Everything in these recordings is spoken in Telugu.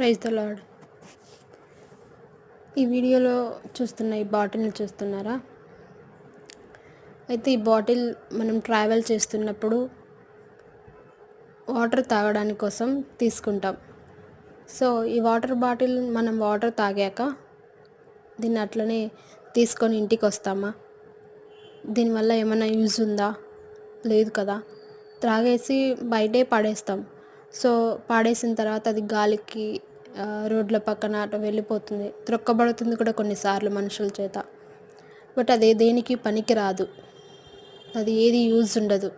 ప్రైజ్ ద లాడ్ ఈ వీడియోలో చూస్తున్న ఈ బాటిల్ని చూస్తున్నారా? అయితే ఈ బాటిల్ మనం ట్రావెల్ చేస్తున్నప్పుడు వాటర్ తాగడానికి కోసం తీసుకుంటాం. సో ఈ వాటర్ బాటిల్ మనం వాటర్ తాగాక దీన్ని అట్లనే తీసుకొని ఇంటికి వస్తామా? దీనివల్ల ఏమైనా యూజ్ ఉందా? లేదు కదా. త్రాగేసి బయటే పడేస్తాం. సో పాడేసిన తర్వాత అది గాలికి రోడ్ల పక్కన అటు వెళ్ళిపోతుంది. త్రొక్కబడుతుంది కూడా కొన్నిసార్లు మనుషుల చేత. బట్ అది దేనికి పనికి రాదు అది ఏది యూజ్ ఉండదు.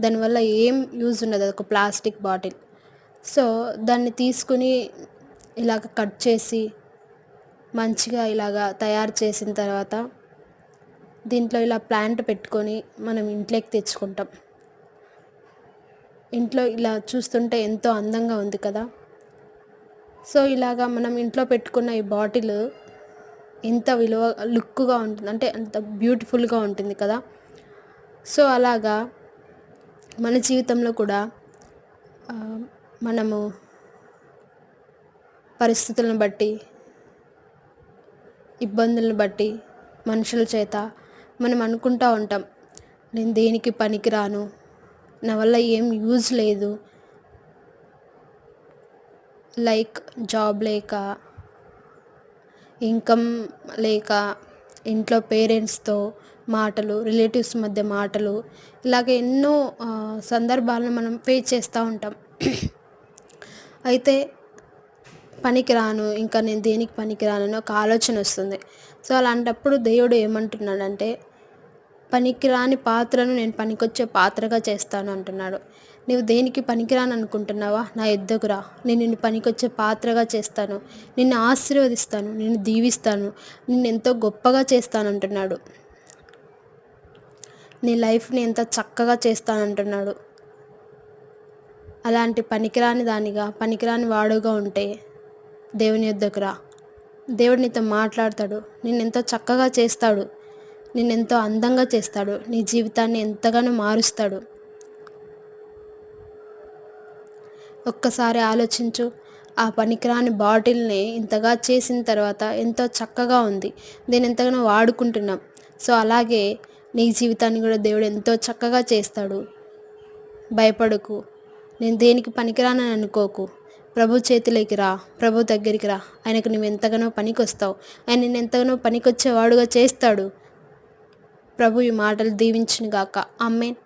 దానివల్ల ఏం యూజ్ ఉండదు. అది ఒక ప్లాస్టిక్ బాటిల్. సో దాన్ని తీసుకుని ఇలాగ కట్ చేసి మంచిగా ఇలాగా తయారు చేసిన తర్వాత దీంట్లో ఇలా ప్లాంట్ పెట్టుకొని మనం ఇంట్లోకి తెచ్చుకుంటాం. ఇంట్లో ఇలా చూస్తుంటే ఎంతో అందంగా ఉంది కదా. సో ఇలాగా మనం ఇంట్లో పెట్టుకున్న ఈ బాటిల్ ఎంత విలువ లుక్గా ఉంటుంది. అంటే అంత బ్యూటిఫుల్గా ఉంటుంది కదా. సో అలాగా మన జీవితంలో కూడా మనము పరిస్థితులను బట్టి ఇబ్బందులను బట్టి మనుషుల చేత మనం అనుకుంటూ ఉంటాం నేను దేనికి పనికిరాను? నా వల్ల ఏం యూజ్ లేదు? లైక్ జాబ్ లేక ఇన్కమ్ లేక ఇంట్లో పేరెంట్స్తో మాటలు రిలేటివ్స్ మధ్య మాటలు ఇలాగ ఎన్నో సందర్భాలను మనం ఫేస్ చేస్తూ ఉంటాం. అయితే పనికిరాను ఇంకా నేను దేనికి పనికిరాను ఒక ఆలోచన వస్తుంది. సో అలాంటప్పుడు దేవుడు ఏమంటున్నాడంటే పనికిరాని పాత్రను నేను పనికొచ్చే పాత్రగా చేస్తాను అంటున్నాడు. నువ్వు దేనికి పనికిరాని అనుకుంటున్నావా? నా ఎద్దకురా నేను నిన్ను పనికొచ్చే పాత్రగా చేస్తాను. నిన్ను ఆశీర్వదిస్తాను. నిన్ను దీవిస్తాను. నిన్ను ఎంతో గొప్పగా చేస్తానంటున్నాడు నీ లైఫ్ని ఎంత చక్కగా చేస్తానంటున్నాడు అలాంటి పనికిరాని దానిగా పనికిరాని వాడుగా ఉంటే దేవుని యొద్దకురా దేవుడు నీతో మాట్లాడతాడు. నిన్ను ఎంతో చక్కగా చేస్తాడు. నిన్నెంతో అందంగా చేస్తాడు. నీ జీవితాన్ని ఎంతగానో మారుస్తాడు. ఒక్కసారి ఆలోచించు. ఆ పనికిరాని బాటిల్ని ఇంతగా చేసిన తర్వాత ఎంతో చక్కగా ఉంది. దీన్ని ఎంతగానో వాడుకుంటున్నాం. సో అలాగే నీ జీవితాన్ని కూడా దేవుడు ఎంతో చక్కగా చేస్తాడు. భయపడకు. నేను దేనికి పనికిరానని అనుకోకు. ప్రభు చేతిలోకి రా. ప్రభు దగ్గరికి రా. ఆయనకు నువ్వు ఎంతగానో పనికి వస్తావు ఆయన నేను ఎంతగానో పనికొచ్చేవాడుగా చేస్తాడు. ప్రభు ఈ మాటలు దీవించినగాక. అమ్మేన్